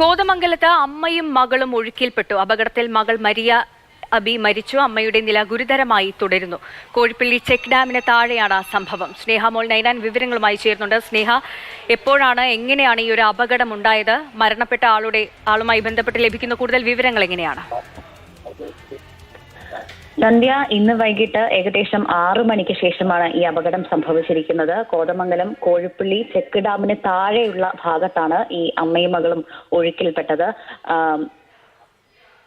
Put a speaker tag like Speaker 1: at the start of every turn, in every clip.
Speaker 1: കോതമംഗലത്ത് അമ്മയും മകളും ഒഴുക്കിൽപ്പെട്ടു. അപകടത്തിൽ മകൾ മരിയ അബി മരിച്ചു. അമ്മയുടെ നില ഗുരുതരമായി തുടരുന്നു. കോഴിപ്പള്ളി ചെക്ക് ഡാമിന് താഴെയാണ് സംഭവം. സ്നേഹ മോൾ നൈനാൻ വിവരങ്ങളുമായി ചേരുന്നുണ്ട്. സ്നേഹ എപ്പോഴാണ് എങ്ങനെയാണ് ഈ ഒരു അപകടം ഉണ്ടായത്? മരണപ്പെട്ട ആളുടെ ആളുമായി ബന്ധപ്പെട്ട് ലഭിക്കുന്ന കൂടുതൽ വിവരങ്ങൾ എങ്ങനെയാണ്?
Speaker 2: സന്ധ്യ ഇന്ന് വൈകിട്ട് ഏകദേശം ആറു മണിക്ക് ശേഷമാണ് ഈ അപകടം സംഭവിച്ചിരിക്കുന്നത്. കോതമംഗലം കോഴിപ്പള്ളി ചെക്ക് ഡാമിന് താഴെയുള്ള ഭാഗത്താണ് ഈ അമ്മയും മകളും ഒഴുക്കിൽപ്പെട്ടത്.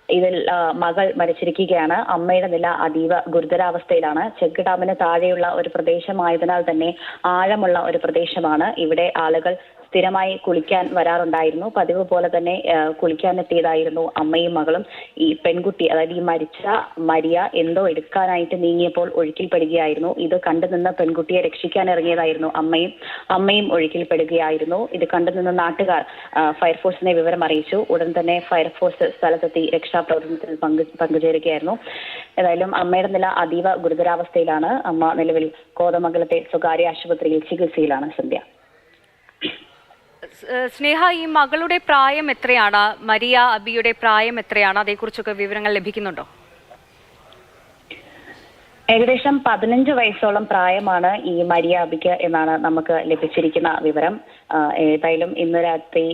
Speaker 2: ഇതിൽ മകൾ മരിച്ചിരിക്കുകയാണ്. അമ്മയുടെ നില അതീവ ഗുരുതരാവസ്ഥയിലാണ്. ചെക്ക് ഡാമിന് താഴെയുള്ള ഒരു പ്രദേശമായതിനാൽ തന്നെ ആഴമുള്ള ഒരു പ്രദേശമാണ്. ഇവിടെ ആളുകൾ സ്ഥിരമായി കുളിക്കാൻ വരാറുണ്ടായിരുന്നു. പതിവ് പോലെ തന്നെ കുളിക്കാൻ എത്തിയതായിരുന്നു അമ്മയും മകളും. ഈ പെൺകുട്ടി അതായത് ഈ മരിച്ച മരിയ എന്തോ എടുക്കാനായിട്ട് നീങ്ങിയപ്പോൾ ഒഴുക്കിൽപ്പെടുകയായിരുന്നു. ഇത് കണ്ടുനിന്ന പെൺകുട്ടിയെ രക്ഷിക്കാൻ ഇറങ്ങിയതായിരുന്നു അമ്മയും അമ്മയും ഒഴുക്കിൽപ്പെടുകയായിരുന്നു. ഇത് കണ്ടുനിന്ന നാട്ടുകാർ ഫയർഫോഴ്സിനെ വിവരം അറിയിച്ചു. ഉടൻ തന്നെ ഫയർഫോഴ്സ് സ്ഥലത്തെത്തി രക്ഷാപ്രവർത്തനത്തിൽ പങ്കു പങ്കുചേരുകയായിരുന്നു. ഏതായാലും അമ്മയുടെ നില അതീവ ഗുരുതരാവസ്ഥയിലാണ്. അമ്മ നിലവിൽ കോതമംഗലത്തെ സ്വകാര്യ ആശുപത്രിയിൽ ചികിത്സയിലാണ് സന്ധ്യ.
Speaker 1: സ്നേഹ ഈ മകളുടെ പ്രായം എത്രയാണ്? മരിയ അബിയുടെ പ്രായം എത്രയാണ്? അതേക്കുറിച്ചൊക്കെ വിവരങ്ങൾ ലഭിക്കുന്നുണ്ടോ?
Speaker 2: ഏകദേശം പതിനഞ്ച് വയസ്സോളം പ്രായമാണ് ഈ മരിയ അബിക്ക് എന്നാണ് നമുക്ക് ലഭിച്ചിരിക്കുന്ന വിവരം. ഏതായാലും ഇന്ന് രാത്രി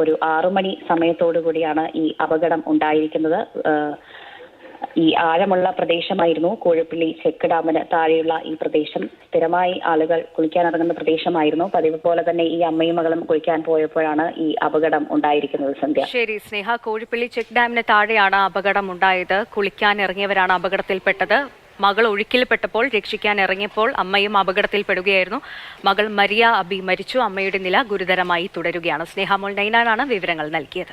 Speaker 2: ഒരു ആറുമണി സമയത്തോടു കൂടിയാണ് ഈ അപകടം ഉണ്ടായിരിക്കുന്നത്. ഈ ആഴമുള്ള പ്രദേശമായിരുന്നു കോഴിപ്പള്ളി ചെക്ക് ഡാമിന് താഴെയുള്ള ഈ പ്രദേശം. സ്ഥിരമായി ആളുകൾ കുളിക്കാനിറങ്ങുന്ന പ്രദേശമായിരുന്നു. പതിവ് പോലെ തന്നെ ഈ അമ്മയും മകളും കുളിക്കാൻ പോയപ്പോഴാണ് ഈ അപകടം ഉണ്ടായിരിക്കുന്നത് സന്ധ്യ.
Speaker 1: ശരി സ്നേഹ. കോഴിപ്പള്ളി ചെക്ക് ഡാമിന് താഴെയാണ് അപകടം ഉണ്ടായത്. കുളിക്കാൻ ഇറങ്ങിയവരാണ് അപകടത്തിൽപ്പെട്ടത്. മകൾ ഒഴുക്കിൽപ്പെട്ടപ്പോൾ രക്ഷിക്കാൻ ഇറങ്ങിയപ്പോൾ അമ്മയും അപകടത്തിൽപ്പെടുകയായിരുന്നു. മകൾ മരിയ അബി മരിച്ചു. അമ്മയുടെ നില ഗുരുതരമായി തുടരുകയാണ്. സ്നേഹമോൾ നൈനാനാണ് വിവരങ്ങൾ നൽകിയത്.